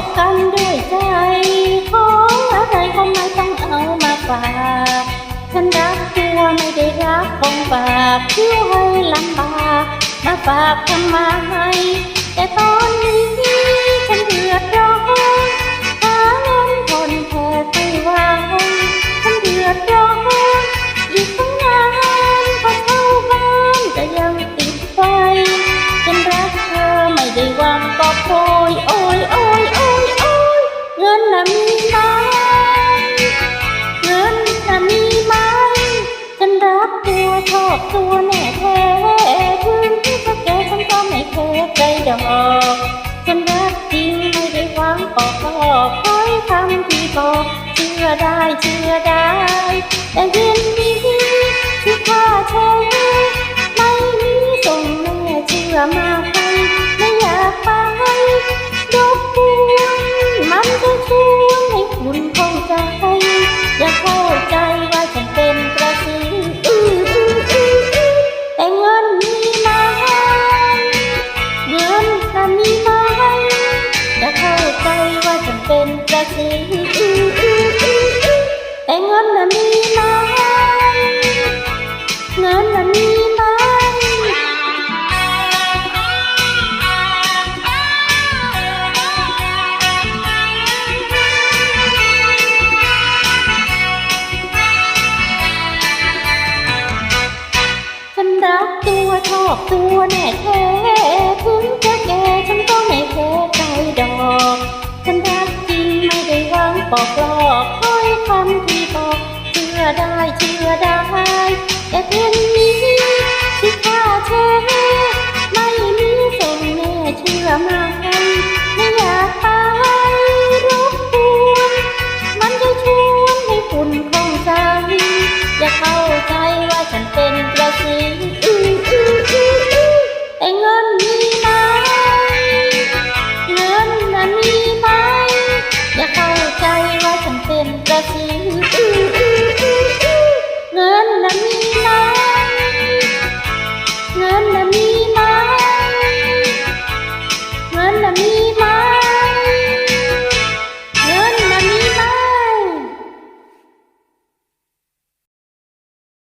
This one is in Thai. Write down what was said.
อบกันด้วยใจ ขออะไรขอไม่ต้องเอามาฝากฉันรักตัวไม่ได้รักของฝากเพื่อให้ลำบากมาฝากทำไม ทำที่ก็เชื่อได้เชื่อได้ แต่เย็นนี้ที่พอักตัวชอบตัวแน่แท้ถึงจะแก่ฉันก็ไม่แพ้ใจดอกฉันรักจริงไม่ได้หวังปอกลอกคอยคำที่บอกเชื่อได้เชื่อได้แต่เพียงนี้ที่ข้าแช่ไม่